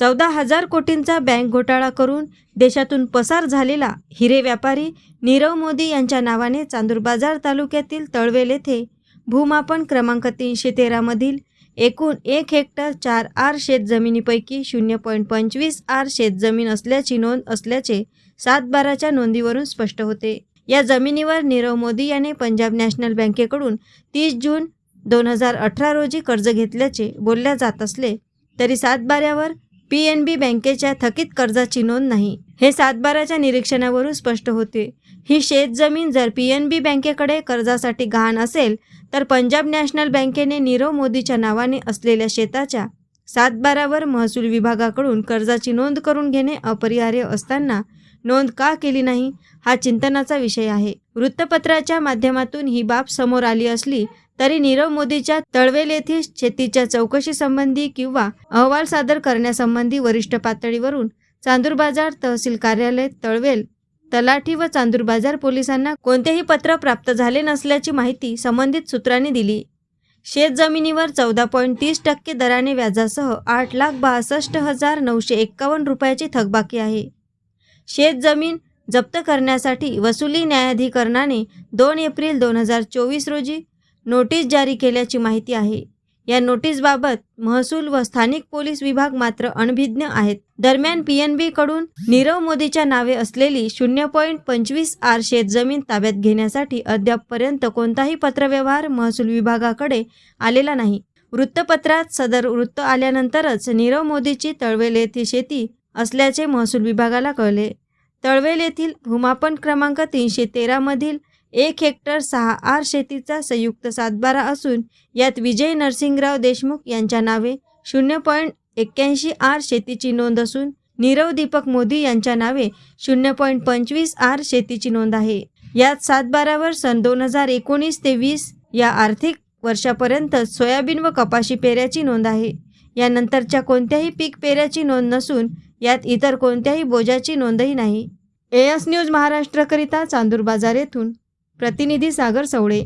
चौदा हजार कोटींचा बँक घोटाळा करून देशातून पसार झालेला हिरे व्यापारी नीरव मोदी यांच्या नावाने चांदूरबाजार तालुक्यातील तळवेल येथे भूमापन क्रमांक तीनशे तेरामधील एकूण एक हेक्टर चार आर शेत जमिनीपैकी शून्य पॉईंट पंचवीस आर शेतजमीन असल्याची नोंद असल्याचे सात बाराच्या नोंदीवरून स्पष्ट होते. या जमिनीवर नीरव मोदी याने पंजाब नॅशनल बँकेकडून तीस जून दोन हजार अठरा रोजी कर्ज घेतल्याचे बोलल्या जात असले तरी सातबाऱ्यावर पी एन बी बँकेच्या थकीत कर्जाची नोंद नाही. हे सातबाराच्या निरीक्षणावरून स्पष्ट होते. ही शेतजमीन जर पी एन बी बँकेकडे कर्जासाठी गहाण असेल तर पंजाब नॅशनल बँकेने नीरव मोदीच्या नावाने असलेल्या शेताच्या सातबारावर महसूल विभागाकडून कर्जाची नोंद करून घेणे अपरिहार्य असताना नोंद का केली नाही हा चिंतनाचा विषय आहे. वृत्तपत्राच्या माध्यमातून ही बाब समोर आली असली तरी नीरव मोदीच्या तळवेल येथील शेतीच्या चौकशीसंबंधी किंवा अहवाल सादर करण्यासंबंधी वरिष्ठ पातळीवरून चांदूर बाजार तहसील कार्यालय तळवेल तलाठी व चांदूरबाजार पोलिसांना कोणतेही पत्र प्राप्त झाले नसल्याची माहिती संबंधित सूत्रांनी दिली. शेत जमिनीवर चौदा पॉईंट तीस टक्के दराने व्याजासह आठ लाख बासष्ट हजार नऊशे एक्कावन्न रुपयाची थकबाकी आहे. शेत जमीन जप्त करण्यासाठी वसुली न्यायाधिकरणाने दोन एप्रिल दोन हजार चोवीस रोजी नोटीस जारी केल्याची माहिती आहे. या नोटीसबाबत महसूल व स्थानिक पोलीस विभाग मात्र अनभिज्ञ आहेत. दरम्यान पी एनकडून नीरव मोदीच्या नावे असलेली शून्य पॉईंट पंचवीस आर शेतजमीन ताब्यात घेण्यासाठी अद्यापपर्यंत कोणताही पत्रव्यवहार महसूल विभागाकडे आलेला नाही. वृत्तपत्रात सदर वृत्त आल्यानंतरच नीरव मोदीची तळवेल येथील शेती असल्याचे महसूल विभागाला कळले. तळवेल येथील भूमापन क्रमांक तीनशे तेरामधील एक हेक्टर सहा आर शेतीचा संयुक्त सातबारा असून यात विजय नरसिंगराव देशमुख यांच्या नावे शून्य पॉईंट एक्क्याऐंशी आर शेतीची नोंद असून नीरव दीपक मोदी यांच्या नावे शून्य पॉईंट पंचवीस आर शेतीची नोंद आहे. यात सातबारावर सन दोन हजार एकोणीस ते वीस या आर्थिक वर्षापर्यंत सोयाबीन व कपाशी पेऱ्याची नोंद आहे. यानंतरच्या कोणत्याही पीक पेऱ्याची नोंद नसून यात इतर कोणत्याही बोजाची नोंदही नाही. एएस न्यूज महाराष्ट्रकरिता चांदूर बाजार येथून प्रतिनिधी सागर सवळे.